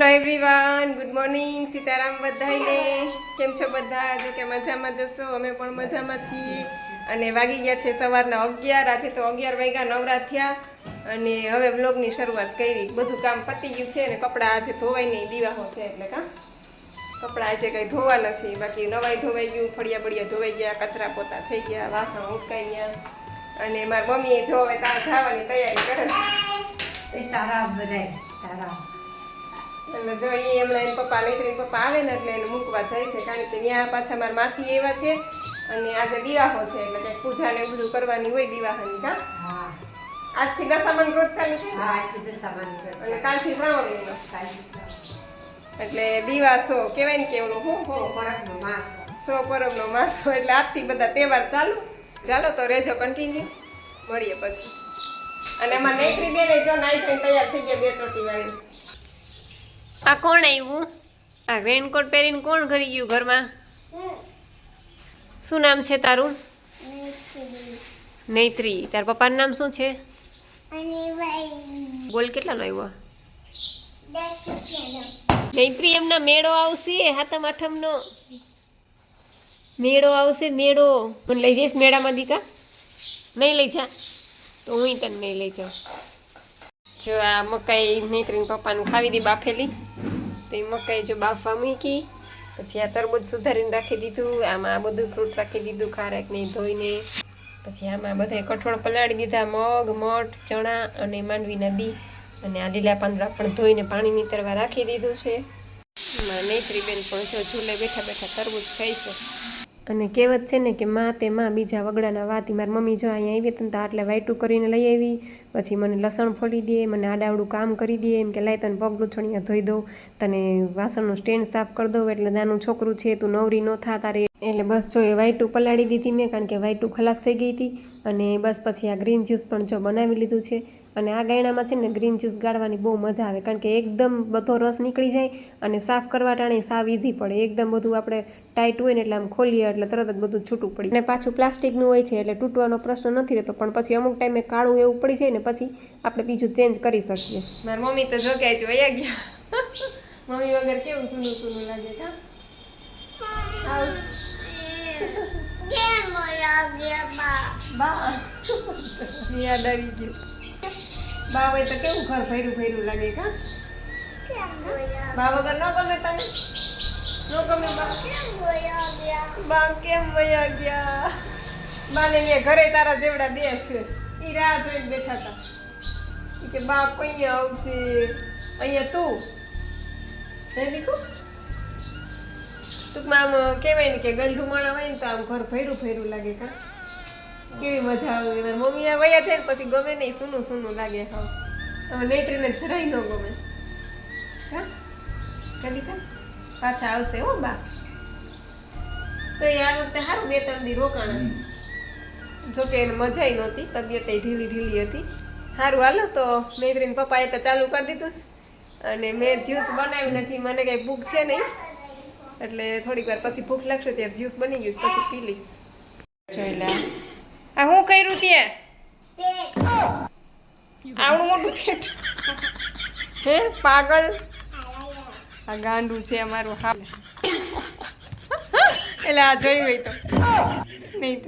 Hello everyone good morning Sitaram બધાને કેમ છો બધા? જો કે મજામાં જશો? અમે પણ મજામાં છીએ. અને વાગી ગયા છે સવારના અગિયાર. આજે તો અગિયાર વાગ્યા નવરા થયા. અને હવે બ્લોગની શરૂઆત કરી. બધું કામ પતી ગયું છે અને કપડાં આજે ધોવાઈ નહીં દીવાહો છે એટલે કા. કપડાં આજે કંઈ ધોવા નથી. બાકી નવાઈ ધોવાઈ ગયું, ફળિયા બળિયા ધોવાઈ ગયા, કચરા પોતા થઈ ગયા, વાસણ ઉટકાઈ ગયા. અને મારી મમ્મીએ જો હવે ત્યાં જવાની તૈયારી કરે. તારા બધાય તારા એટલે જો એ હમણાં એના પપ્પા નૈત્રી પપ્પા આવે ને એટલે એને મૂકવા જાય છે કારણ કે ત્યાં પાછા મારા માસી એવા છે અને આજે દિવાહો છે એટલે કંઈક પૂજા ને બધું કરવાની હોય દિવાહની કા હા. આજથી દશામાન રોજ ચાલુ છે? અને કાલથી શ્રાવણ મહિનો એટલે દિવાસો કહેવાય ને કે ઓલું હું સો પરબનો માસો. એટલે આજથી બધા તહેવાર ચાલુ. ચાલો તો રેજો કન્ટિન્યુ મળીએ પછી. અને એમાં નેકરી બેને જો નાઈ થઈને તૈયાર થઈ ગયા બે ચોટી વાળી. આ કોણ આવ્યું આ રેનકોટ પહેરીને કોણ ઘરી ગયું ઘરમાં? શું નામ છે તારું? નૈત્રી. તાર પપ્પાનું નામ શું છે? બોલ કેટલાનો આવ્યો નૈત્રી એમના મેળો આવશે હાથમ આઠમનો. મેળો આવશે મેળો. મને લઈ જઈશ મેળામાં દીકા? નહીં લઈ જા. તો હું તને નહીં લઈ જાઉં. જો આ મકાઈ નૈત્રીને પપ્પાનું ખાવી દી બાફેલી. તો એ મકાઈ જો બાફવા મૂકી, પછી આ તરબૂચ સુધારીને રાખી દીધું, આમાં આ બધું ફ્રૂટ રાખી દીધું, ખારેક ને ધોઈને, પછી આમાં બધા કઠોળ પલાળી દીધા, મગ, મઠ, ચણા અને માંડવીના બી, અને આ લીલા પાંદડા પણ ધોઈને પાણી નીતરવા રાખી દીધું છે. એમાં નૈત્રી બેન પણ જો ઝૂલે બેઠા બેઠા તરબૂચ ખાઈ છે. અને કહેવત છે ને કે, માં તે માં બીજા વગડાના વાતી મારી મમ્મી જો અહીંયા આવી હતી ને તો આટલે વાઈટું કરીને લઈ આવી પછી મને લસણ ફોડી દે, મને આડાવડું કામ કરી દે, એમ કે લાય તને પગલું છણિયા ધોઈ દઉં, તને વાસણનું સ્ટેન્ડ સાફ કરી દઉં, એટલે નાનું છોકરું છે, તું નવરી ન થા તારે. એટલે બસ જો એ વાઈટું પલાળી દીધી મેં, કારણ કે વાઈટું ખલાસ થઈ ગઈ હતી. અને બસ પછી આ ગ્રીન જ્યુસ પણ જો બનાવી લીધું છે. અને આ ગાયણામાં છે ને ગ્રીન જ્યુસ ગાળવાની બહુ મજા આવે કારણ કે એકદમ બધો રસ નીકળી જાય અને સાફ કરવા ટાણે સાવ ઇઝી પડે. એકદમ બધું આપણે ટાઈટ હોય ને એટલે આમ ખોલીએ એટલે તરત જ બધું છૂટું પડી અને પાછું પ્લાસ્ટિકનું હોય છે એટલે તૂટવાનો પ્રશ્ન નથી રહેતો પણ પછી અમુક ટાઈમે કાળું એવું પડી જાય ને પછી આપણે બીજું ચેન્જ કરી શકીએ. મારી મમ્મી તો જો જ વયા ગયા. મમ્મી વગર કેવું સુનું સુનું લાગે કા બા યાદ આવી ગયું. બા હોય તો કેવું ઘર ભર્યું ભર્યું લાગે કા બા વગર ન ગમે તને? ન ગમે બા? બા કેમ વયા ગયા? બાને મેં ઘરે તારા જેવડા બે છે. ઈ રાહ જોઈને બેઠા હતા કે, બા, કઈ આવશે? અહીંયા તું? હે દીકુ? ટૂંકમાં આમ કહેવાય ને કે ગલઢું માણા હોય ને તો આમ ઘર ભર્યું ભર્યું લાગે કા કેવી મજા આવે એના મમ્મી આ વયા છે ને પછી ગમે નહીં સૂનું સૂનું લાગે હા. હવે નેત્રીને જરાય ન ગમે. હા? કદી કા પાછા આવશે હો બા. તો એ આ વખતે સારું બે ત્રણ દી રોકાણા. જોકે એને મજાય નહોતી તબિયત ઢીલી ઢીલી હતી. સારું હાલો તો નેત્રીને પપ્પાએ તો ચાલુ કરી દીધું અને મેં જ્યુસ બનાવ્યું નથી મને કંઈ ભૂખ છે નહીં. એટલે થોડીક વાર પછી ભૂખ લાગશે ત્યારે જ્યુસ બની ગયું પછી પી લઈશ. જોઈ લે. આ હું કર્યું તે? આવડું મોટું પેટ હે પાગલ? આ ગાંડું છે અમારું હા. એટલે આ જોઈ હોય તો. નહીં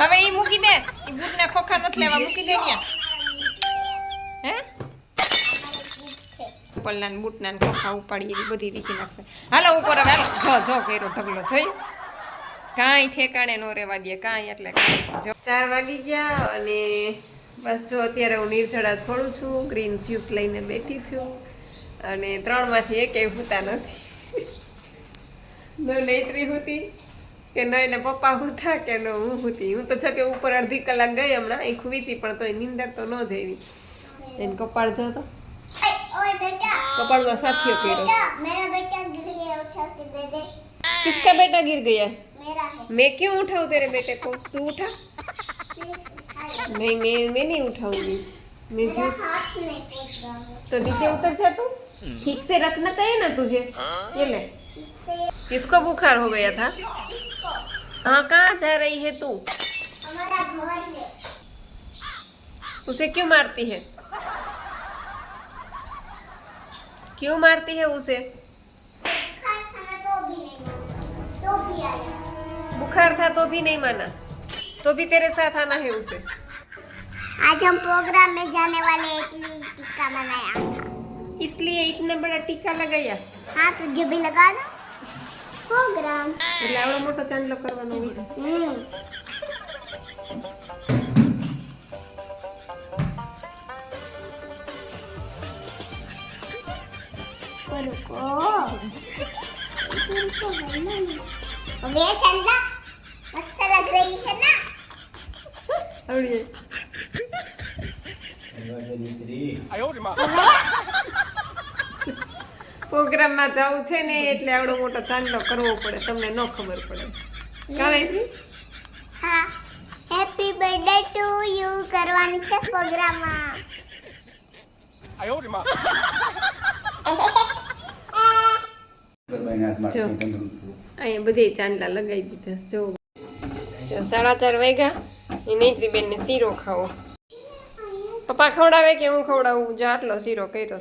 હવે એ મૂકી દે. એ બૂટના ખોખા નથી લેવા મૂકી દે ત્યાં. હે? પલ્લા બૂટના ને ખોખા ઉપાડી એવી બધી રીખી નાખશે. હાલો ઉપર હવે હાલો. જો જો કર્યો ઢગલો જોઈ કાંઈ ઠેકાણે નો રહેવા દે કાંઈ એટલે ચાર વાગી ગયા અને બસ જો અત્યારે હું નિર્જળા છોડું છું ગ્રીન જ્યુસ લઈને બેઠી છું અને ત્રણમાંથી એક એ હોતા નથી. ન નૈત્રી હોતી કે ન એને પપ્પા હોતા કે ન હું હોતી. હું તો છે કે ઉપર અડધી કલાક ગઈ હમણાં એ ખુવીચી પણ તો એ નીંદર તો ન જ એને કપાળ જો તો. કપાળમાં સાથીઓ કર્યો કિસકા બેટા ગીર ગયા? मेरा है। मैं क्यों उठाऊं तेरे बेटे को? तू उठा। नहीं मैं मैं नहीं उठाऊँगी। मैं जूस तो नीचे उतर जा तू। ठीक से रखना चाहिए ना तुझे। ये ले। किसको बुखार हो गया था? हाँ कहाँ जा रही है तू? उसे क्यों मारती है? क्यों मारती है उसे? खाना तो भी नहीं तो भी आया बुखार था तो भी नहीं माना तो भी तेरे साथ आना है उसे आज हम प्रोग्राम में जाने वाले इसलिए टीका बनाया था इसलिए इतना बड़ा टीका लगाया हाँ तुझे भी लगा ना प्रोग्राम એટલે આવડો મોટો ચાંદલો કરવાનો હોય हम्म रुको चंदा ચંદા लग रही है છે ના આવડી પ્રોગ્રામમાં જવું છે ને એટલે આવડો મોટો ચાંદલો કરવો પડે તમને ન ખબર પડે. કાલે હા. હેપી બર્થડે ટુ યુ કરવાની છે પ્રોગ્રામમાં જો અહીંયા બધે ચાંદલા લગાવી દીધા જો. સાડા ચાર વાગ્યા. એ નૈત્રી બેનને શીરો ખાવો. પપ્પા ખવડાવે કે હું ખવડાવું? જો આટલો શીરો કર્યો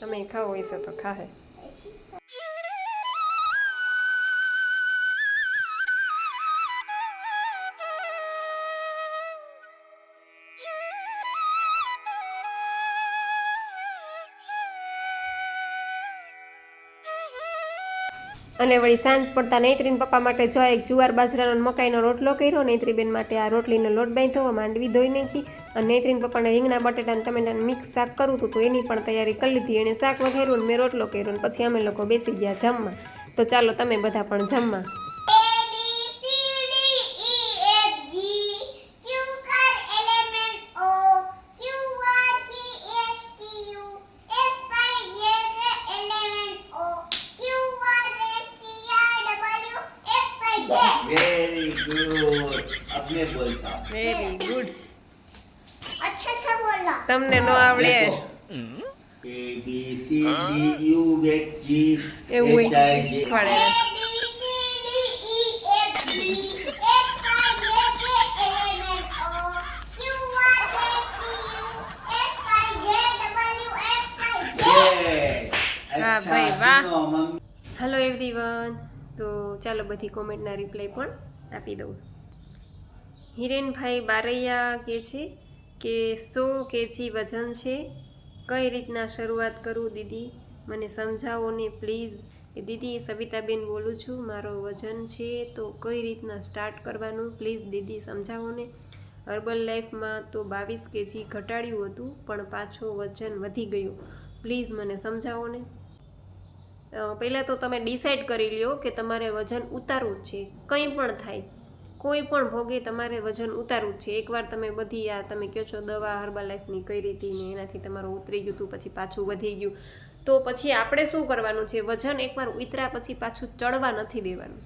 તમે ખાવો હશે તો ખાહે. અને વળી સાંજ પડતા નૈત્રીન પપ્પા માટે જો એક જુવાર બાજરાનો મકાઈનો રોટલો કર્યો, નૈત્રીબેન માટે આ રોટલીનો લોટ બાંધ્યો, માંડવી ધોઈ નાખી અને નૈત્રીન પપ્પાને રીંગણા બટેટા અને ટમેટાને મિક્સ શાક કરવું હતું તો એની પણ તૈયારી કરી લીધી એણે શાક વધાર્યું ને મેં રોટલો કર્યો ને પછી અમે લોકો બેસી ગયા જમવા. તો ચાલો તમે બધા પણ જમવા. એવું ખવડાવે વાહ ભાઈ વાહ. હેલો એવરીવન તો ચાલો બધી કોમેન્ટના રિપ્લાય પણ આપી દઉં. હિરેનભાઈ બારૈયા કહે છે કે સો કેજી વજન છે. કઈ રીતના શરૂઆત કરું દીદી? મને સમજાવો ને પ્લીઝ. દીદી, સવિતાબેન બોલું છું, મારો વજન છે તો કઈ રીતના સ્ટાર્ટ કરવાનું? પ્લીઝ દીદી, સમજાવો ને. હર્બલ લાઈફમાં તો બાવીસ કેજી ઘટાડ્યું હતું, પણ પાછો વજન વધી ગયું. પ્લીઝ મને સમજાવો ને. પહેલાં તો તમે ડિસાઈડ કરી લ્યો કે તમારે વજન ઉતારવું જ છે. કંઈ પણ થાય. કોઈ પણ ભોગે તમારે વજન ઉતારવું જ છે. એકવાર તમે બધી આ તમે કહો છો દવા હર્બલ લાઈફની કઈ રીતે એનાથી તમારું ઉતરી ગયું હતું પછી પાછું વધી ગયું. તો પછી આપણે શું કરવાનું છે? વજન એકવાર ઉતર્યા પછી પાછું ચડવા નથી દેવાનું.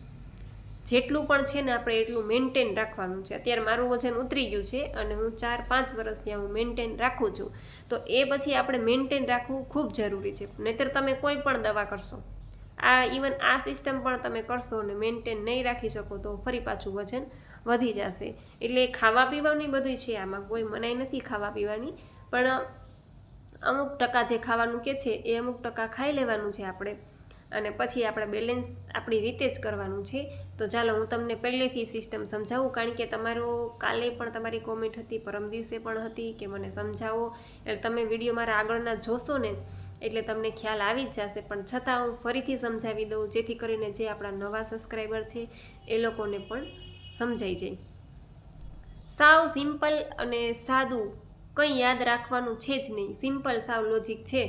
જેટલું પણ છે ને આપણે એટલું મેન્ટેન રાખવાનું છે. અત્યારે મારું વજન ઉતરી ગયું છે અને હું ચાર, પાંચ વર્ષ ત્યાં હું મેન્ટેન રાખું છું. તો એ પછી આપણે મેન્ટેન રાખવું ખૂબ જરૂરી છે. નહીતર તમે કોઈ પણ દવા કરશો. આ ઇવન આ સિસ્ટમ પણ તમે કરશો ને મેન્ટેન નહીં રાખી શકો તો ફરી પાછું વજન વધી જશે. એટલે ખાવા પીવાની બધું છે, આમાં કોઈ મનાઈ નથી ખાવા પીવાની પણ અમુક ટકા જે ખાવાનું કે છે એ અમુક ટકા ખાઈ લેવાનું છે આપણે. અને પછી આપણે બેલેન્સ આપણી રીતે જ કરવાનું છે. તો ચાલો હું તમને પહેલેથી સિસ્ટમ સમજાવું, કારણ કે તમારો કાલે પણ તમારી કોમેન્ટ હતી, પરમ દિવસે પણ હતી કે મને સમજાવો. એટલે તમે વીડિયો મારા આગળના જોશો ને, એટલે તમને ખ્યાલ આવી જ જશે. પણ છતાં હું ફરીથી સમજાવી દઉં, જેથી કરીને જે આપણા નવા સબસ્ક્રાઈબર છે, એ લોકોને પણ સમજાઈ જાય. સાવ સિમ્પલ અને સાદું કંઈ યાદ રાખવાનું છે જ નહીં. સિમ્પલ સાવ લોજિક છે.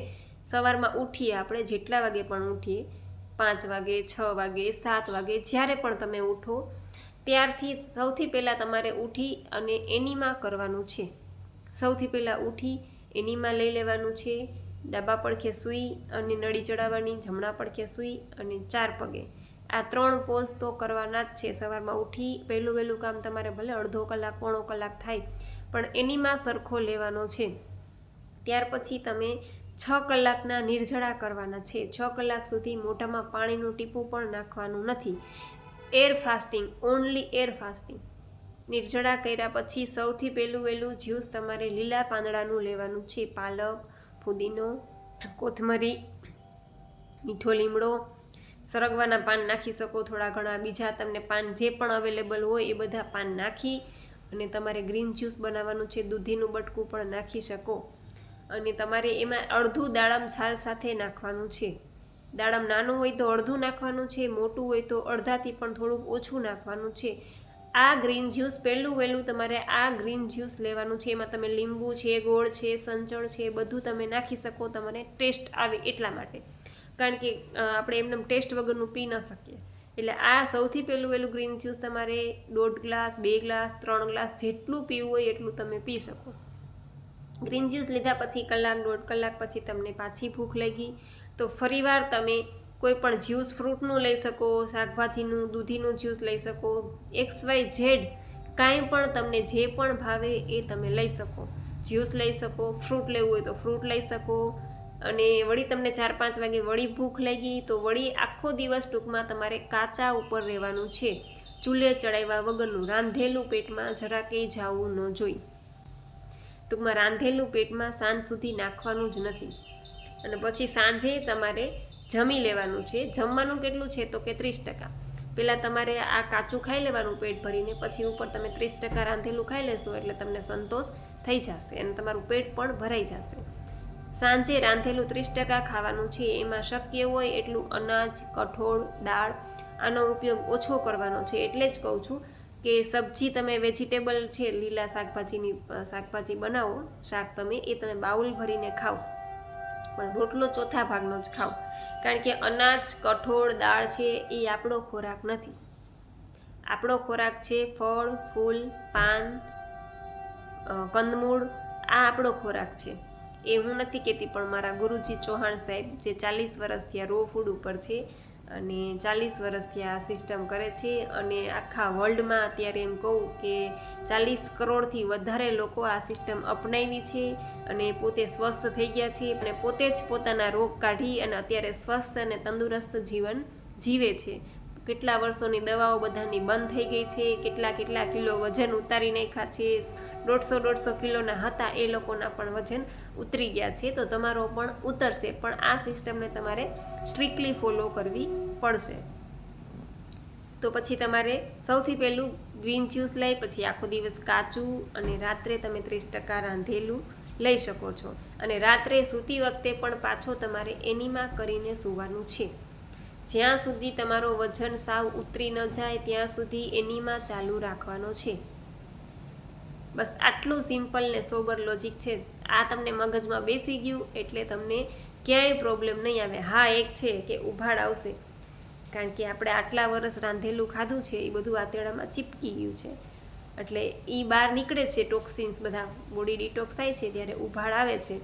સવારમાં ઉઠીએ આપણે, જેટલા વાગે પણ ઉઠીએ, પાંચ વાગે, છ વાગે, સાત વાગે, જ્યારે પણ તમે ઉઠો, ત્યારથી સૌથી પહેલાં તમારે ઉઠી અને એનીમાં કરવાનું છે. સૌથી પહેલાં ઉઠી, એનીમાં લઈ લેવાનું છે. ડાબા પડખે સૂઈ અને નળી ચડાવવાની, જમણા પડખે સૂઈ અને ચાર પગે. આ ત્રણ પોઝ તો કરવાના જ છે. સવારમાં ઉઠી પહેલું વહેલું કામ તમારે ભલે અડધો કલાક, પોણો કલાક થાય પણ એનીમાં સરખો લેવાનો છે. ત્યાર પછી તમે છ કલાકના નિર્જળા કરવાના છે. છ કલાક સુધી મોઢામાં પાણીનું ટીપું પણ નાખવાનું નથી. Air fasting only air fasting Nirjala કર્યા પછી સૌથી પહેલું વહેલું જ્યુસ તમારે લીલા પાંદડાનું લેવાનું છે. પાલક, ફુદીનો, કોથમરી, મીઠો લીમડો, સરગવાના પાન નાખી શકો. થોડા ઘણા બીજા તમને પાન જે પણ અવેલેબલ હોય એ બધા પાન નાખી અને તમારે ગ્રીન જ્યુસ બનાવવાનું છે, દૂધીનું બટકું પણ નાખી શકો. અને તમારે એમાં અડધું દાડમ છાલ સાથે નાખવાનું છે. દાડમ નાનું હોય તો અડધું નાખવાનું છે, મોટું હોય તો અડધાથી પણ થોડુંક ઓછું નાખવાનું છે. આ ગ્રીન જ્યુસ પહેલું વહેલું તમારે આ ગ્રીન જ્યુસ લેવાનું છે. એમાં તમે લીંબુ છે, ગોળ છે, સંચળ છે, બધું તમે નાખી શકો, તમારે ટેસ્ટ આવે એટલા માટે. કારણ કે આપણે એમને ટેસ્ટ વગરનું પી ન શકીએ. એટલે આ સૌથી પહેલું વહેલું ગ્રીન જ્યુસ તમારે દોઢ ગ્લાસ, બે ગ્લાસ, ત્રણ ગ્લાસ જેટલું પીવું હોય એટલું તમે પી શકો. ગ્રીન જ્યુસ લીધા પછી કલાક, દોઢ કલાક પછી તમને પાછી ભૂખ લાગી. તો ફરીવાર તમે કોઈ પણ જ્યુસ ફ્રૂટનું લઈ શકો, શાકભાજીનું, દૂધીનું જ્યુસ લઈ શકો એક્સ વાય ઝેડ કાંઈ પણ તમને જે પણ ભાવે એ તમે લઈ શકો. જ્યુસ લઈ શકો ફ્રૂટ લેવું હોય તો ફ્રૂટ લઈ શકો અને વળી તમને ચાર પાંચ વાગે વળી ભૂખ લાગી, તો વળી આખો દિવસ ટૂંકમાં તમારે કાચા ઉપર રહેવાનું છે. ચૂલે ચડાવ્યા વગરનું રાંધેલું પેટમાં જરાકે જાવું ન જોઈ. ટૂંકમાં રાંધેલું પેટમાં સાંજ સુધી નાખવાનું જ નથી. અને પછી સાંજે તમારે જમી લેવાનું છે. જમવાનું કેટલું છે તો કે ત્રીસ ટકા. પહેલાં તમારે આ કાચું ખાઈ લેવાનું પેટ ભરીને, પછી ઉપર તમે ત્રીસ ટકા રાંધેલું ખાઈ લેશો એટલે તમને સંતોષ થઈ જશે અને તમારું પેટ પણ ભરાઈ જશે. સાંજે રાંધેલું ત્રીસ ટકા ખાવાનું છે, એમાં શક્ય હોય એટલું અનાજ, કઠોળ, દાળ આનો ઉપયોગ ઓછો કરવાનો છે. એટલે જ કહું છું કે સબ્જી તમે વેજીટેબલ છે, લીલા શાકભાજીની શાકભાજી બનાવો, શાક તમે એ તમે બાઉલ ભરીને ખાઓ. પણ રોટલો ચોથા ભાગનો જ ખાઓ. કારણ કે અનાજ, કઠોળ, દાળ છે એ આપણો ખોરાક નથી. આપણો ખોરાક છે ફળ, ફૂલ, પાન કંદમૂળ, આ આપણો ખોરાક છે. એ હું નથી કહેતી, પણ મારા ગુરુજી ચૌહાણ સાહેબ જે ચાલીસ વર્ષથી આ રો ફૂડ ઉપર છે અને ચાલીસ વર્ષથી આ સિસ્ટમ કરે છે અને આખા વર્લ્ડમાં અત્યારે એમ કહું કે ચાલીસ કરોડથી વધારે લોકો આ સિસ્ટમ અપનાવી છે અને પોતે સ્વસ્થ થઈ ગયા છે અને પોતે જ પોતાના રોગ કાઢી અને અત્યારે સ્વસ્થ અને તંદુરસ્ત જીવન જીવે છે. કેટલા વર્ષોની દવાઓ બધાની બંધ થઈ ગઈ છે, કેટલા કેટલા કિલો વજન ઉતારી નાખ્યા છે દોઢસો દોઢસો કિલોના હતા, એ લોકોના પણ વજન ઉતરી ગયા છે. તો તમારો પણ ઉતરશે, પણ આ સિસ્ટમને તમારે સ્ટ્રિક્ટલી ફોલો કરવી પડશે. તો પછી તમારે સૌથી પહેલું ગ્રીન જ્યુસ લઈ, પછી આખો દિવસ કાચું અને રાત્રે તમે ત્રીસ ટકા રાંધેલું લઈ શકો છો. અને રાત્રે સૂતી વખતે પણ પાછો તમારે એનીમાં કરીને સૂવાનું છે. જ્યાં સુધી તમારો વજન સાવ ઉતરી ન જાય, ત્યાં સુધી એનીમાં ચાલુ રાખવાનો છે. બસ આટલું સિમ્પલ ને સોબર લોજિક છે. આ તમને મગજમાં બેસી ગયું એટલે તમને ક્યાંય પ્રોબ્લેમ નહીં આવે. હા, એક છે કે ઉભાડ આવશે. કારણ કે આપણે આટલા વર્ષ રાંધેલું ખાધું છે, એ બધું આંતરડામાં ચીપકી ગયું છે. એટલે એ બહાર નીકળે છે ટોક્સિન્સ બધા. બોડી ડિટોક્સ થાય છે ત્યારે ઉભાડ આવે છે.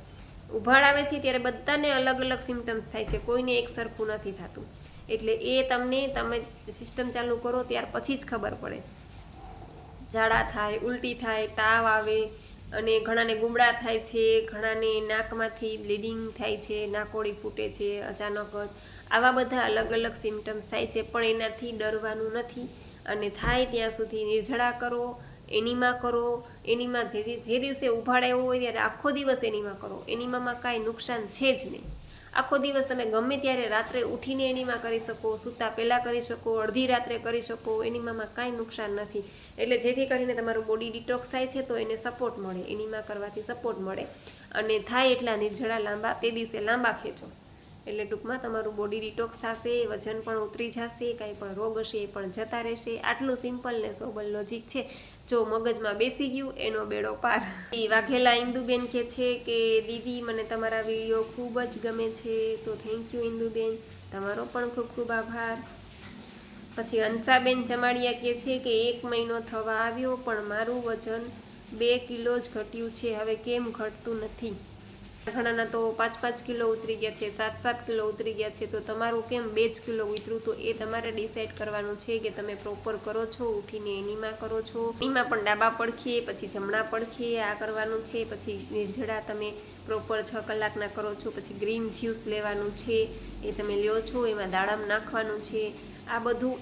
ઉભાડ આવે છે ત્યારે બધાને અલગ અલગ સિમ્ટમ્સ થાય છે. કોઈને એક સરખું નથી થતું. એટલે એ તમને તમે સિસ્ટમ ચાલુ કરો, ત્યાર પછી જ ખબર પડે. ઝાડા થાય, ઉલટી થાય, તાવ આવે અને ઘણાને ગુમડા થાય છે, ઘણાને નાકમાંથી બ્લીડિંગ થાય છે નાકોડી ફૂટે છે, અચાનક જ. આવા બધા અલગ અલગ સિમ્ટમ્સ થાય છે, પણ એનાથી ડરવાનું નથી અને થાય ત્યાં સુધી નિર્જળા કરો, એનીમાં કરો, એનીમાં જે જે દિવસે ઉભાડા એવું હોય ત્યારે આખો દિવસ એનીમાં કરો. એનીમામાં કાંઈ નુકસાન છે જ નહીં. આખો દિવસ તમે ગમે ત્યારે રાત્રે ઉઠીને એનીમાં કરી શકો, સૂતા પહેલાં કરી શકો, અડધી રાત્રે કરી શકો એનીમાં કાંઈ નુકસાન નથી. એટલે જેથી કરીને તમારું બોડી ડિટોક્સ થાય છે તો એને સપોર્ટ મળે, એનીમાં કરવાથી સપોર્ટ મળે. અને થાય એટલા નિર્જળા લાંબા, તે દિવસે લાંબા ખેંચો. એટલે ટૂંકમાં તમારું બોડી ડિટોક્સ થશે, વજન પણ ઉતરી જશે, કાંઈ પણ રોગ હશે એ પણ જતા રહેશે. આટલું સિમ્પલ ને સોબલ લોજિક છે. જો મગજમાં બેસી ગયું, એનો બેડો પાર. વાઘેલા ઇન્દુબેન કે છે કે, દીદી, મને તમારા વીડિયો ખૂબ જ ગમે છે, તો થેન્ક યુ ઇન્દુબેન. તમારો પણ ખૂબ ખૂબ આભાર. પછી અંસાબેન ચમાડિયા કહે છે કે, એક મહિનો થવા આવ્યો, પણ મારું વજન બે કિલો જ ઘટ્યું છે. હવે કેમ ઘટતું નથી? ઘણાના તો પાંચ પાંચ કિલો ઉતરી ગયા છે, સાત સાત કિલો ઉતરી ગયા છે, તો તમારું કેમ બે જ કિલો ઉતર્યું તો એ તમારે ડિસાઈડ કરવાનું છે કે તમે પ્રોપર કરો છો, ઉઠીને એનીમાં કરો છો. એમાં પણ ડાબા પડખીએ પછી જમણા પડખીએ આ કરવાનું છે, પછી નિર્જળા તમે પ્રોપર છ કલાકના કરો છો, પછી ગ્રીન જ્યુસ લેવાનું છે, એ તમે લ્યો છો, એમાં દાડમ નાખવાનું છે. આ બધું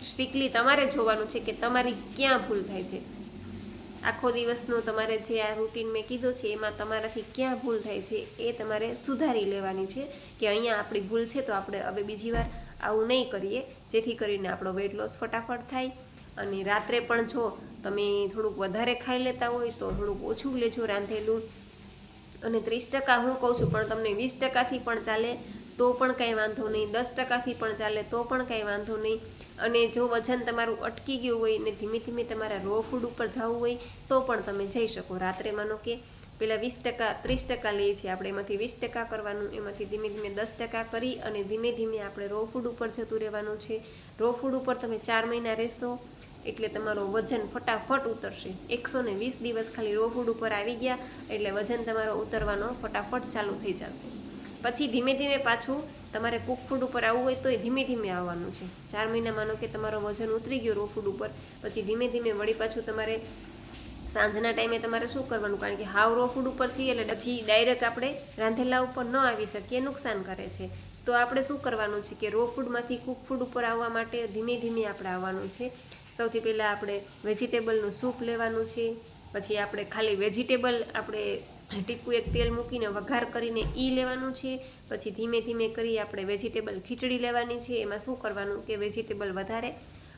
સ્ટ્રિકલી તમારે જોવાનું છે કે તમારી ક્યાં ભૂલ થાય છે. આખો દિવસનો તમારે જે આ રૂટીન મેં કીધો છે, એમાં તમારાથી ક્યાં ભૂલ થાય છે, એ તમારે સુધારી લેવાની છે કે અહીંયા આપણી ભૂલ છે તો આપણે હવે બીજી વાર આવું નહીં કરીએ, જેથી કરીને આપણો વેટ લોસ ફટાફટ થાય. અને રાત્રે પણ જો તમે થોડુંક વધારે ખાઈ લેતા હોય તો થોડુંક ઓછું લેજો રાંધેલું. અને ત્રીસ ટકા હું કહું છું, પણ તમને વીસ ટકાથી પણ ચાલે તો પણ કાંઈ વાંધો નહીં, દસ ટકાથી પણ ચાલે તો પણ કાંઈ વાંધો નહીં. અને જો વજન તમારું અટકી ગયું હોય ને ધીમે ધીમે તમારા રો ફૂડ ઉપર જવું હોય, તો પણ તમે જઈ શકો. રાત્રે માનો કે પેલા વીસ ટકા, ત્રીસ ટકા લઈએ છીએ આપણે, એમાંથી વીસ ટકા કરવાનું, એમાંથી ધીમે ધીમે દસ ટકા કરી અને ધીમે ધીમે આપણે રો ફૂડ ઉપર જતું રહેવાનું છે. રો ફૂડ ઉપર તમે ચાર મહિના રહેશો, એટલે તમારો વજન ફટાફટ ઉતરશે. એકસો ને વીસ દિવસ ખાલી રો ફૂડ ઉપર આવી ગયા, એટલે વજન તમારો ઉતરવાનો ફટાફટ ચાલુ થઈ જશે. પછી ધીમે ધીમે પાછું તમારે કુક ફૂડ ઉપર આવવું હોય તો ધીમે ધીમે આવવાનું છે. ચાર મહિના માનો કે તમારો વજન ઉતરી ગયો રો ફૂડ ઉપર, પછી ધીમે ધીમે વળી પાછું તમારે સાંજના ટાઈમે તમારે શું કરવાનું? કારણ કે હાવ રો ફૂડ ઉપર છીએ એટલે પછી ડાયરેક્ટ આપણે રાંધેલા ઉપર ન આવી શકીએ, નુકસાન કરે છે. તો આપણે શું કરવાનું છે કે રો ફૂડમાંથી કુક ફૂડ ઉપર આવવા માટે ધીમે ધીમે આપણે આવવાનું છે. સૌથી પહેલાં આપણે વેજીટેબલનું સૂપ લેવાનું છે. પછી આપણે ખાલી વેજીટેબલ આપણે ટીપું એક તેલ મૂકીને વઘાર કરીને ઈ લેવાનું છે. પછી ધીમે ધીમે કરી આપણે વેજીટેબલ ખીચડી લેવાની છે. એમાં શું કરવાનું કે વેજીટેબલ વધારે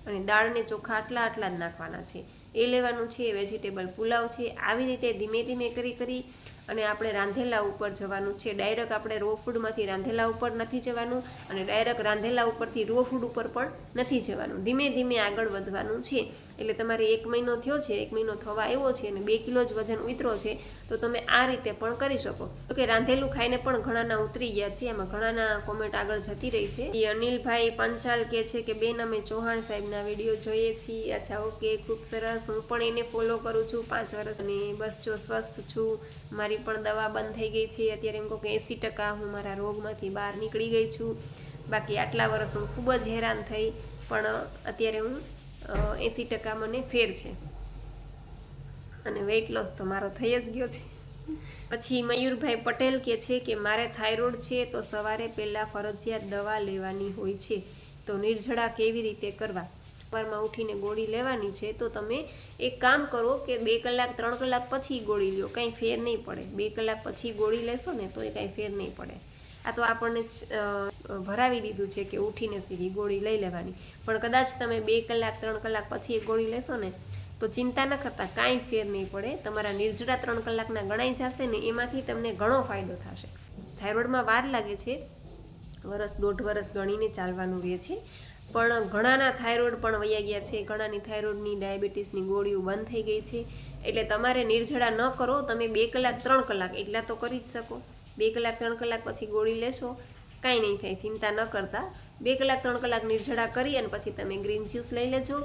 અને દાળને ચોખા આટલા આટલા જ નાખવાના છે. એ લેવાનું છે, વેજીટેબલ પુલાવ છે. આવી રીતે ધીમે ધીમે કરી કરી અને આપણે રાંધેલા ઉપર જવાનું છે. ડાયરેક્ટ આપણે રો ફૂડમાંથી રાંધેલા ઉપર નથી જવાનું અને ડાયરેક્ટ રાંધેલા ઉપરથી રો ફૂડ ઉપર પણ નથી જવાનું. ધીમે ધીમે આગળ વધવાનું છે. એટલે તમારે એક મહિનો થયો છે, એક મહિનો થવા આવ્યો છે અને બે કિલો જ વજન ઉતરો છે, તો તમે આ રીતે પણ કરી શકો. તો કે રાંધેલું ખાઈને પણ ઘણાના ઉતરી ગયા છે, એમાં ઘણાના કોમેન્ટ આગળ જતી રહી છે. એ અનિલભાઈ પંચાલ કે છે કે, બેન, અમે ચૌહાણ સાહેબના વીડિયો જોઈએ છીએ. અચ્છા, ઓકે, ખૂબ સરસ. હું પણ એને ફોલો કરું છું પાંચ વર્ષની બસ જો સ્વસ્થ છું, મારી પણ દવા બંધ થઈ ગઈ છે. અત્યારે એમ કહું કે એંસી ટકા હું મારા રોગમાંથી બહાર નીકળી ગઈ છું. બાકી આટલા વર્ષ હું ખૂબ જ હેરાન થઈ, પણ અત્યારે હું એંસી ટકા મને ફેર છે. અને વેઇટ લોસ તો મારો થઈ જ ગયો છે. પછી મયુરભાઈ પટેલ કે છે કે મારે થાઇરોઇડ છે તો સવારે પહેલાં ફરજિયાત દવા લેવાની હોય છે. તો નિર્જળા કેવી રીતે કરવા? સવારમાં ઉઠીને ગોળી લેવાની છે તો તમે એક કામ કરો કે બે કલાક, ત્રણ કલાક પછી ગોળી લ્યો. કાંઈ ફેર નહીં પડે. બે કલાક પછી ગોળી લેશો ને તો એ કાંઈ ફેર નહીં પડે. આ તો આપણને ભરાવી દીધું છે કે ઉઠીને સીધી ગોળી લઈ લેવાની. પણ કદાચ તમે બે કલાક, ત્રણ કલાક પછી એ ગોળી લેશો ને, તો ચિંતા ન કરતા, કાંઈ ફેર નહીં પડે. તમારા નિર્જળા ત્રણ કલાકના ગણાઈ જશે ને એમાંથી તમને ઘણો ફાયદો થશે. થાઇરોઇડમાં વાર લાગે છે. વરસ, દોઢ વરસ ગણીને ચાલવાનું રહે છે. પણ ઘણાના થાઇરોઇડ પણ વયા ગયા છે. ઘણાની થાઇરોઇડની, ડાયાબિટીસની ગોળીઓ બંધ થઈ ગઈ છે. એટલે તમારે નિર્જળા ન કરો. તમે બે કલાક, ત્રણ કલાક, એટલા તો કરી જ શકો. બે કલાક, ત્રણ કલાક પછી ગોળી લેશો, કાંઈ નહીં થાય, ચિંતા ન કરતા. બે કલાક, ત્રણ કલાક નિર્જળા કરી અને પછી તમે ગ્રીન જ્યુસ લઈ લેજો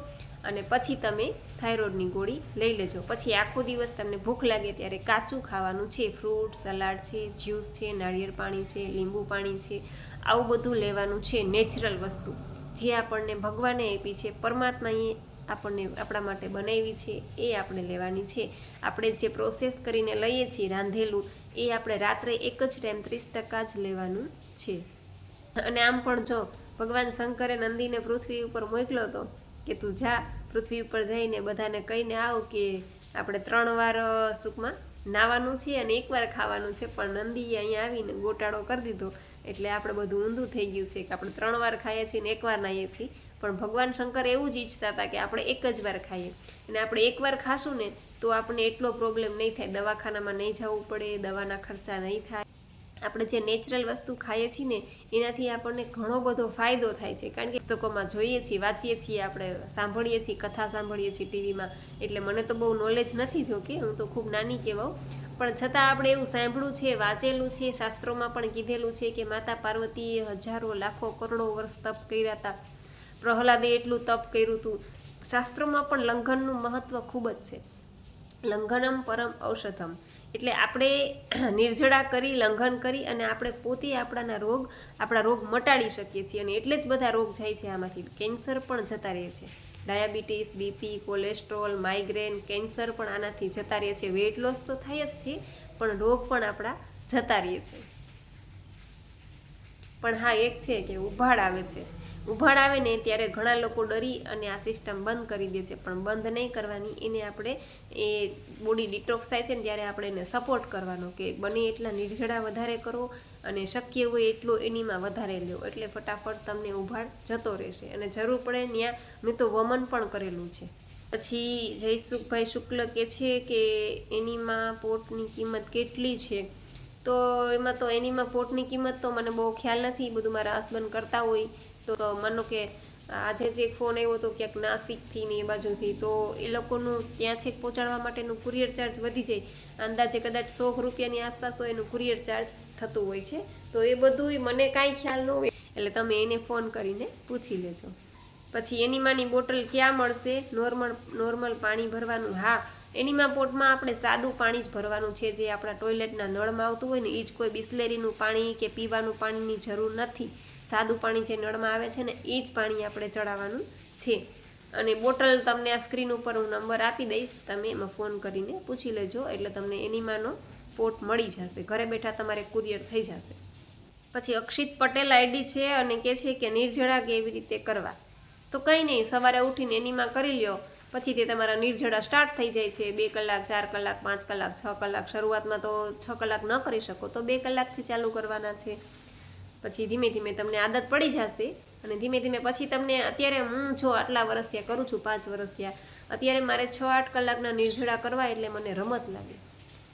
અને પછી તમે થાઇરોઇડની ગોળી લઈ લેજો. પછી આખો દિવસ તમને ભૂખ લાગે ત્યારે કાચું ખાવાનું છે, ફ્રૂટ, સલાડ છે, જ્યુસ છે, નાળિયેર પાણી છે, લીંબુ પાણી છે, આવું બધું લેવાનું છે નેચરલ વસ્તુ. જે આપણને ભગવાને આપી છે પરમાત્માએ આપણને, આપણા માટે બનાવી છે, એ આપણે લેવાની છે. આપણે જે પ્રોસેસ કરીને લઈએ છીએ રાંધેલું એ આપણે રાત્રે એક જ ટાઈમ ત્રીસ ટકા જ લેવાનું છે. અને આમ પણ જો, ભગવાન શંકરે નંદીને પૃથ્વી ઉપર મોકલ્યો હતો કે તું જા, પૃથ્વી ઉપર જઈને બધાને કહીને આવ કે આપણે ત્રણ વાર સુખમાં નાવાનું છે અને એકવાર ખાવાનું છે, પણ નંદીએ અહીંયા આવીને ગોટાળો કરી દીધો. એટલે આપણે બધું ઊંધું થઈ ગયું છે કે આપણે ત્રણ વાર ખાઈએ છીએ ને એકવાર નાહીએ છીએ. પણ ભગવાન શંકર એવું જ ઈચ્છતા હતા કે આપણે એક જ વાર ખાઈએ. અને આપણે એકવાર ખાશું ને, તો આપણને એટલો પ્રોબ્લેમ નહીં થાય. દવાખાનામાં નહીં જવું પડે, દવાના ખર્ચા નહીં થાય. આપણે જે નેચરલ વસ્તુ ખાઈએ છીએ ને, એનાથી આપણને ઘણો બધો ફાયદો થાય છે. કારણ કે પુસ્તકોમાં જોઈએ છીએ, વાંચીએ છીએ, આપણે સાંભળીએ છીએ, કથા સાંભળીએ છીએ ટીવીમાં. એટલે મને તો બહુ નોલેજ નથી જો કે, હું તો ખૂબ નાની કહેવાઉં. પણ છતાં આપણે એવું સાંભળ્યું છે, વાંચેલું છે, શાસ્ત્રોમાં પણ કીધેલું છે કે માતા પાર્વતીએ હજારો, લાખો, કરોડો વર્ષ તપ કર્યા હતા. પ્રહલાદે એટલું તપ કર્યું હતું શાસ્ત્રોમાં પણ લંઘનનું મહત્વ ખૂબ જ છે. લંઘનમ પરમ ઔષધમ. એટલે આપણે નિર્જળા કરી, લંઘન કરી અને આપણે પોતે આપણાના રોગ, આપણા રોગ મટાડી શકીએ છીએ અને એટલે જ બધા રોગ જાય છે આમાંથી. કેન્સર પણ જતા રહે છે. Diabetes, BP, cholesterol, migraine, cancer પણ આનાથી જતા રહે છે. વેટ લોસ તો થાય જ છે, પણ રોગ પણ આપણા જતા રહે છે. પણ હા, એક છે કે ઉભાડ આવે છે. ઉભાડ આવે ને ત્યારે ઘણા લોકો ડરી અને આ સિસ્ટમ બંધ કરી દે છે. પણ બંધ નહીં કરવાની એને આપણે એ બોડી ડિટોક્સ થાય છે ને ત્યારે આપણે એને સપોર્ટ કરવાનો કે બને એટલા નિર્જળા વધારે કરો અને શક્ય હોય એટલો એનીમાં વધારે લ્યો. એટલે ફટાફટ તમને ઉભાડ જતો રહેશે અને જરૂર પડે ત્યાં મેં તો વમન પણ કરેલું છે. પછી જયસુખભાઈ શુક્લ કે છે કે એનીમાં પોટની કિંમત કેટલી છે? તો એમાં તો એનીમાં પોટની કિંમત તો મને બહુ ખ્યાલ નથી. બધું મારા હસબન્ડ કરતા હોય. તો માનો કે આજે જે ફોન આવ્યો હતો ક્યાંક નાસિકથી ને એ બાજુથી, તો એ લોકોનું ત્યાં છેક પહોંચાડવા માટેનું કુરિયર ચાર્જ વધી જાય. અંદાજે કદાચ સો રૂપિયાની આસપાસ તો એનું કુરિયર ચાર્જ થતું હોય છે. તો એ બધું મને કાંઈ ખ્યાલ ન હોય. એટલે તમે એને ફોન કરીને પૂછી લેજો. પછી એનીમાંની બોટલ ક્યાં મળશે? નોર્મલ નોર્મલ પાણી ભરવાનું? હા, એનીમાં પોટમાં આપણે સાદું પાણી જ ભરવાનું છે જે આપણા ટોયલેટના નળમાં આવતું હોય ને એ જ કોઈ બિસ્લેરીનું પાણી કે પીવાનું પાણીની જરૂર નથી. સાદું પાણી જે નળમાં આવે છે ને, એ જ પાણી આપણે ચડાવવાનું છે. અને બોટલ તમને આ સ્ક્રીન ઉપર હું નંબર આપી દઈશ, તમે એમાં ફોન કરીને પૂછી લેજો, એટલે તમને એનીમાંનો પોટ મળી જશે. ઘરે બેઠા તમારે કુરિયર થઈ જશે. પછી અક્ષિત પટેલ આઈડી છે અને કે છે કે નિર્જળા કેવી રીતે કરવા. તો કંઈ નહીં, સવારે ઉઠીને એનીમાં કરી લ્યો, પછી તે તમારા નિર્જળા સ્ટાર્ટ થઈ જાય છે. બે કલાક, ચાર કલાક, પાંચ કલાક, છ કલાક. શરૂઆતમાં તો છ કલાક ન કરી શકો, તો બે કલાકથી ચાલુ કરવાના છે. પછી ધીમે ધીમે તમને આદત પડી જશે અને ધીમે ધીમે પછી તમને અત્યારે હું જો આટલા વર્ષ ત્યાં કરું છું પાંચ વર્ષ થયા. અત્યારે મારે છ આઠ કલાકના નિર્જળા કરવા એટલે મને રમત લાગે.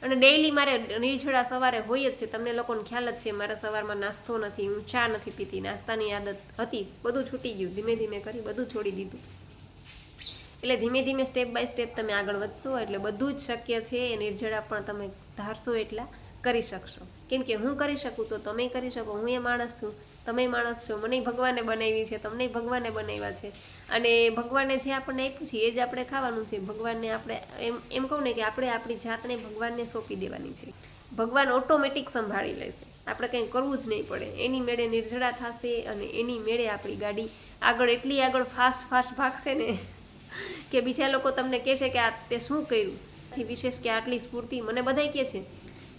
અને ડેઈલી મારે નિર્જળા સવારે હોય જ છે, તમને લોકોને ખ્યાલ જ છે, મારા સવારમાં નાસ્તો નથી, હું ચા નથી પીતી, નાસ્તાની આદત હતી, બધું છૂટી ગયું, ધીમે ધીમે કરી બધું છોડી દીધું. એટલે ધીમે ધીમે સ્ટેપ બાય સ્ટેપ તમે આગળ વધશો, એટલે બધું જ શક્ય છે, એ નિર્જળા પણ તમે ધારશો એટલા. કરી શકશો. કેમ કે હું કરી શકું તો તમે કરી શકો, હું એ માણસ છું, તમે માણસ છો, મને ભગવાને બનાવી છે, તમને ભગવાને બનાવ્યા છે. અને ભગવાને જે આપણને આપ્યું છે, એ જ આપણે ખાવાનું છે. ભગવાનને આપણે એમ એમ કહું ને કે આપણે આપણી જાતને ભગવાનને સોંપી દેવાની છે. ભગવાન ઓટોમેટિક સંભાળી લેશે આપણે કંઈ કરવું જ નહીં પડે. એની મેળે નિર્જળા થશે અને એની મેળે આપણી ગાડી આગળ એટલી આગળ ફાસ્ટ ફાસ્ટ ભાગશે ને કે બીજા લોકો તમને કહેશે કે આ તે શું કર્યું? વિશેષ કે આટલી સ્ફૂર્તિ મને બધાય કહે છે.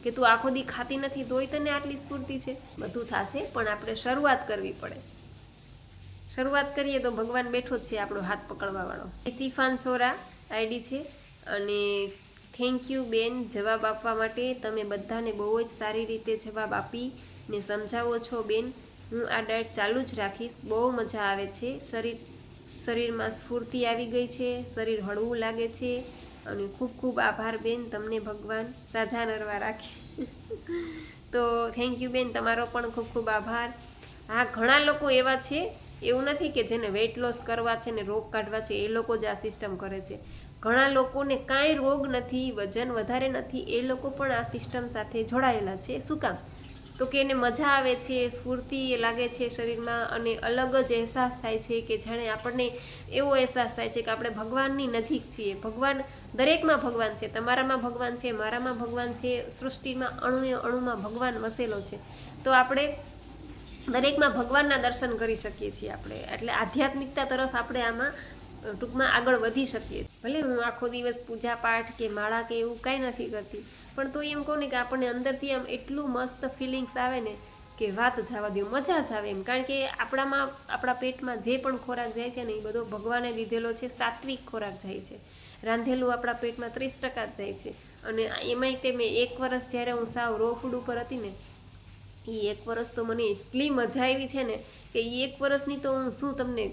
કે તું આખો દી ખાતી નથી, તોય તને આટલી સ્ફૂર્તિ છે? બધું થશે, પણ આપણે શરૂઆત કરવી પડે. શરૂઆત કરીએ તો ભગવાન બેઠો જ છે આપણો હાથ પકડવા વાળો સિફાન સોરા આઈડી છે, અને થેન્ક યુ બેન, જવાબ આપવા માટે તમે બધાને બહુ જ સારી રીતે જવાબ આપી ને સમજાવો છો બેન. હું આ ડાયટ ચાલુ જ રાખીશ, બહુ મજા આવે છે. શરીર, શરીરમાં સ્ફૂર્તિ આવી ગઈ છે, શરીર હળવું લાગે છે અને ખૂબ ખૂબ આભાર બેન તમને ભગવાન સાજા નરવા રાખે. તો થેન્ક યુ બેન, તમારો પણ ખૂબ ખૂબ આભાર. હા, ઘણા લોકો એવા છે, એવું નથી કે જેને વેઇટ લોસ કરવા છે ને રોગ કાઢવા છે, એ લોકો જ આ સિસ્ટમ કરે છે. ઘણા લોકોને કાંઈ રોગ નથી, વજન વધારે નથી, એ લોકો પણ આ સિસ્ટમ સાથે જોડાયેલા છે. શું કામ? તો કે એને મજા આવે છે, સ્ફૂર્તિ લાગે છે શરીરમાં અને અલગ જ અહેસાસ થાય છે કે જાણે આપણને એવો અહેસાસ થાય છે કે આપણે ભગવાનની નજીક છીએ. ભગવાન દરેકમાં ભગવાન છે, તમારામાં ભગવાન છે, મારામાં ભગવાન છે, સૃષ્ટિમાં અણુએ અણુમાં ભગવાન વસેલો છે. તો આપણે દરેકમાં ભગવાનના દર્શન કરી શકીએ છીએ આપણે. એટલે આધ્યાત્મિકતા તરફ આપણે આમાં ટૂંકમાં આગળ વધી શકીએ. ભલે હું આખો દિવસ પૂજા પાઠ કે માળા કે એવું કાંઈ નથી કરતી પણ તો એમ કહું ને કે આપણને અંદરથી આમ એટલું મસ્ત ફિલિંગ્સ આવે ને કે વાત જવા દો મજા જ આવે એમ. કારણ કે આપણામાં, આપણા પેટમાં જે પણ ખોરાક જાય છે ને એ બધો ભગવાને દીધેલો છે, સાત્વિક ખોરાક જાય છે. રાંધેલું આપણા પેટમાં ત્રીસ ટકા જ જાય છે. અને એમાંય તે મેં એક વર્ષ જ્યારે હું સાવ રો ઉપર હતી ને એ એક વરસ તો મને એટલી મજા આવી છે ને કે એ એક વર્ષની તો હું શું તમને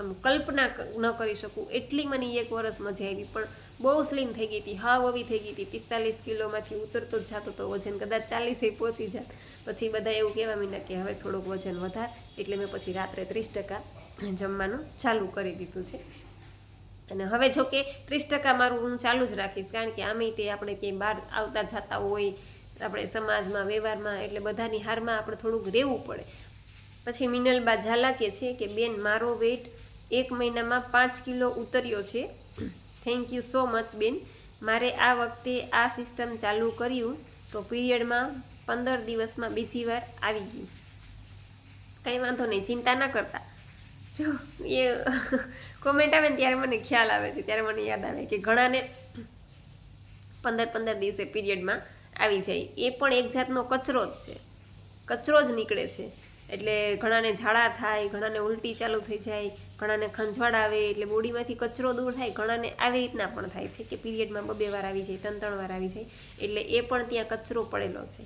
આમ કલ્પના ન કરી શકું. એટલી મને એક વરસ મજા આવી. પણ બહુ સ્લિમ થઈ ગઈ હતી હાવ આવી થઈ ગઈ હતી, પિસ્તાલીસ કિલોમાંથી ઉતરતો જ જતો હતો વજન કદાચ ચાલીસે પહોંચી જાત. પછી બધા એવું કહેવા માંડ્યા કે હવે થોડુંક વજન વધાર, એટલે મેં પછી રાત્રે ત્રીસ ટકા જમવાનું ચાલુ કરી દીધું છે. અને હવે જો કે ત્રીસ ટકા મારું હું ચાલુ જ રાખીશ, કારણ કે આમે તે આપણે ક્યાંય બહાર આવતા જતા હોય, આપણે સમાજમાં, વ્યવહારમાં, એટલે બધાની હારમાં આપણે થોડુંક રહેવું પડે. પછી મિનલબા ઝાલા કે છે કે બેન, મારો વેટ એક મહિનામાં પાંચ કિલો ઉતર્યો છે. થેન્ક યુ સો મચ બેન. મારે આ વખતે આ સિસ્ટમ ચાલુ કર્યું તો પીરિયડમાં પંદર દિવસમાં બીજી વાર આવી ગયું. કંઈ વાંધો નહીં, ચિંતા ના કરતા. જો, એ કોમેન્ટ આવે ને ત્યારે મને ખ્યાલ આવે છે, ત્યારે મને યાદ આવે કે ઘણાને પંદર પંદર દિવસે પીરિયડમાં આવી જાય. એ પણ એક જાતનો કચરો જ છે. કચરો જ નીકળે છે. એટલે ઘણાને ઝાડા થાય, ઘણાને ઉલટી ચાલુ થઈ જાય ઘણાને ખંજવાળ આવે એટલે બોડીમાંથી કચરો દૂર થાય, ઘણાને આવી રીતના પણ થાય છે કે પીરિયડમાં બબે વાર આવી જાય, ત્રણ ત્રણ વાર આવી જાય, એટલે એ પણ ત્યાં કચરો પડેલો છે.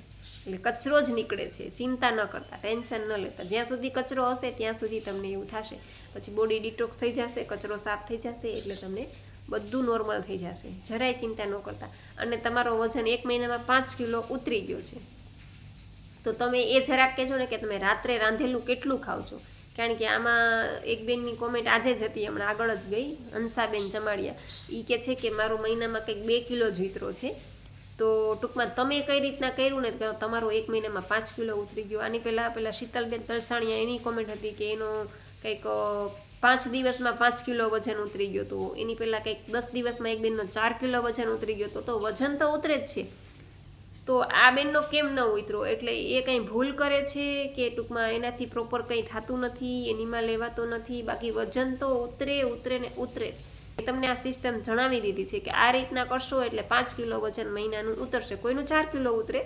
એટલે કચરો જ નીકળે છે, ચિંતા ન કરતા, ટેન્શન ન લેતા. જ્યાં સુધી કચરો હશે, ત્યાં સુધી તમને એવું થશે. પછી બોડી ડિટોક્સ થઈ જશે, કચરો સાફ થઈ જશે, એટલે તમને બધું નોર્મલ થઈ જશે. જરાય ચિંતા ન કરતા. અને તમારો વજન એક મહિનામાં પાંચ કિલો ઉતરી ગયો છે. તો તમે એ જરાક કહેજો ને કે તમે રાત્રે રાંધેલું કેટલું ખાવ છો કારણ કે આમાં એક બેનની કોમેન્ટ આજે જ હતી, હમણાં આગળ જ ગઈ હંસાબેન ચમાડિયા એ કે છે કે મારો મહિનામાં કંઈક બે કિલો જ વિતરો છે. તો ટૂંકમાં તમે કઈ રીતના કર્યું ને? તમારો એક મહિનામાં પાંચ કિલો ઉતરી ગયો. આની પહેલાં પહેલાં શીતલબેન તલસાણીયા એની કોમેન્ટ હતી કે એનો કંઈક પાંચ દિવસમાં પાંચ કિલો વજન ઉતરી ગયો તો એની પહેલાં કંઈક દસ દિવસમાં એક બેનનો ચાર કિલો વજન ઉતરી ગયો તો તો વજન તો ઉતરે જ છે. તો આ બેનનો કેમ ન ઉતરો? એટલે એ કંઈ ભૂલ કરે છે કે ટૂંકમાં એનાથી પ્રોપર કંઈ થતું નથી, એનીમાં લેવાતો નથી, બાકી વજન તો ઉતરે ઉતરે ને ઉતરે જ. તમને આ સિસ્ટમ જણાવી દીધી છે કે આ રીતના કરશો એટલે પાંચ કિલો વજન મહિનાનું ઉતરશે. કોઈનું ચાર કિલો ઉતરે?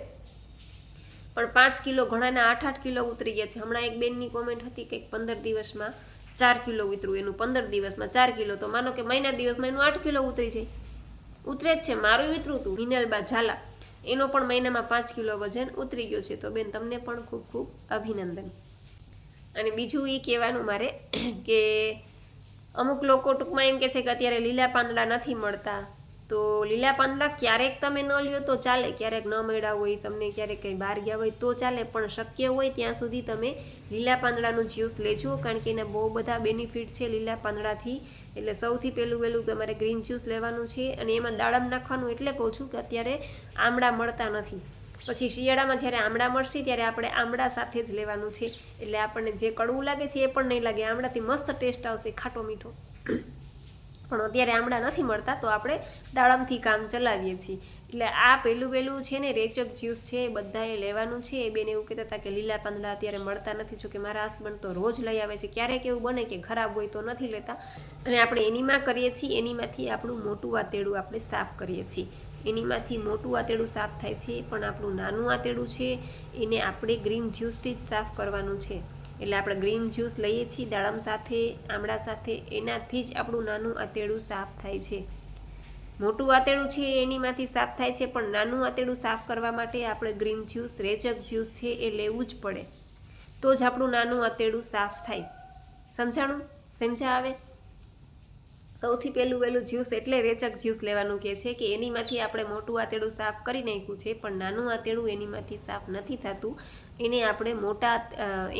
પણ પાંચ કિલો ઘણાના આઠ આઠ કિલો ઉતરી ગયા છે. હમણાં એક બેનની કોમેન્ટ હતી કે પંદર દિવસમાં ચાર કિલો ઉતરું, એનું પંદર દિવસમાં ચાર કિલો. તો માનો કે મહિના દિવસમાં એનું આઠ કિલો ઉતરી જાય. ઉતરે જ છે. મારું ઉતરું હતું મિનલબા ઝાલા. એનો પણ મહિનામાં પાંચ કિલો વજન ઉતરી ગયો છે. તો બેન, તમને પણ ખૂબ ખૂબ અભિનંદન. અને બીજું એ કહેવાનું મારે કે અમુક લોકો ટૂંકમાં એમ કહે છે કે અત્યારે લીલા પાંદડા નથી મળતા. તો લીલા પાંદડા ક્યારેક તમે ન લ્યો તો ચાલે, ક્યારેક ન મળ્યા હોય, તમને ક્યારેક કંઈ બહાર ગયા હોય તો ચાલે, પણ શક્ય હોય ત્યાં સુધી તમે લીલા પાંદડાનું જ્યુસ લેજો, કારણ કે એના બહુ બધા બેનિફિટ છે લીલા પાંદડાથી. એટલે સૌથી પહેલું વહેલું તમારે ગ્રીન જ્યુસ લેવાનું છે અને એમાં દાડમ નાખવાનું એટલે કહું છું કે અત્યારે આમળા મળતા નથી. પછી શિયાળામાં જ્યારે આમળા મળશે ત્યારે આપણે આમળા સાથે જ લેવાનું છે. એટલે આપણને જે કડવું લાગે છે એ પણ નહીં લાગે. આમળાથી મસ્ત ટેસ્ટ આવશે, ખાટો મીઠો. પણ અત્યારે આમળા નથી મળતા, તો આપણે દાડમથી કામ ચલાવીએ છીએ. એટલે આ પહેલું પહેલું છે ને, રેચક જ્યુસ છે, એ બધાએ લેવાનું છે. એ બેન એવું કહેતા હતા કે લીલા પાંદડા અત્યારે મળતા નથી જો કે મારા હસબન્ડ તો રોજ લઈ આવે છે. ક્યારેક એવું બને કે ખરાબ હોય તો નથી લેતા. અને આપણે એનીમાં કરીએ છીએ, એનીમાંથી આપણું મોટું આતેડું આપણે સાફ કરીએ છીએ. એનીમાંથી મોટું આતેડું સાફ થાય છે, પણ આપણું નાનું આતેડું છે, એને આપણે ગ્રીન જ્યુસથી જ સાફ કરવાનું છે. એટલે આપણે ગ્રીન જ્યુસ લઈએ છીએ, દાડમ સાથે, આમળા સાથે, એનાથી જ આપણું નાનું આતેડું સાફ થાય છે. મોટું આતેડું છે એનીમાંથી સાફ થાય છે, પણ નાનું આતેડું સાફ કરવા માટે આપણે ગ્રીન જ્યુસ, રેચક જ્યુસ છે એ લેવું જ પડે. તો જ આપણું નાનું આતેડું સાફ થાય. સમજાણું? સમજા આવે? સૌથી પહેલું વહેલું જ્યુસ એટલે રેચક જ્યુસ લેવાનું કહે છે કે એનીમાંથી આપણે મોટું આંતેડું સાફ કરી નાખ્યું છે, પણ નાનું આંતેડું એનીમાંથી સાફ નથી થતું. એને આપણે મોટા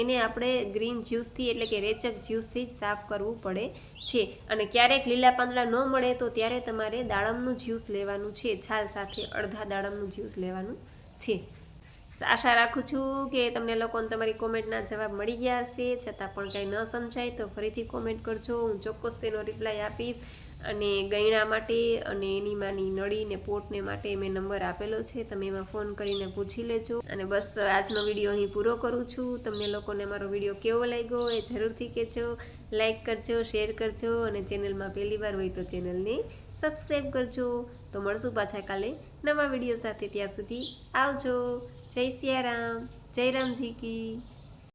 એને આપણે ગ્રીન જ્યુસથી એટલે કે રેચક જ્યુસથી જ સાફ કરવું પડે છે. અને ક્યારેક લીલા પાંદડા ન મળે તો ત્યારે તમારે દાડમનું જ્યુસ લેવાનું છે, છાલ સાથે અડધા દાડમનું જ્યુસ લેવાનું છે. આશા રાખું છું કે તમને લોકોને તમારી કોમેન્ટના જવાબ મળી ગયા હશે. છતાં પણ કંઈ ન સમજાય તો ફરીથી કોમેન્ટ કરજો. હું ચોક્કસ એનો રિપ્લાય આપીશ અને ગયણા માટે અને એની માની નળી ને પોટને માટે મેં નંબર આપેલો છે. તમે એમાં ફોન કરીને પૂછી લેજો. અને બસ આજનો વીડિયો અહીં પૂરો કરું છું. તમને લોકોને મારો વીડિયો કેવો લાગ્યો એ જરૂરથી કહેજો. લાઇક કરજો, શેર કરજો અને ચેનલમાં પહેલી વાર હોય તો ચેનલને સબસ્ક્રાઈબ કરજો. તો મળશું પાછા કાલે નવા વીડિયો સાથે. ત્યાં સુધી આવજો. જય સિયારામ જય રામજી કી.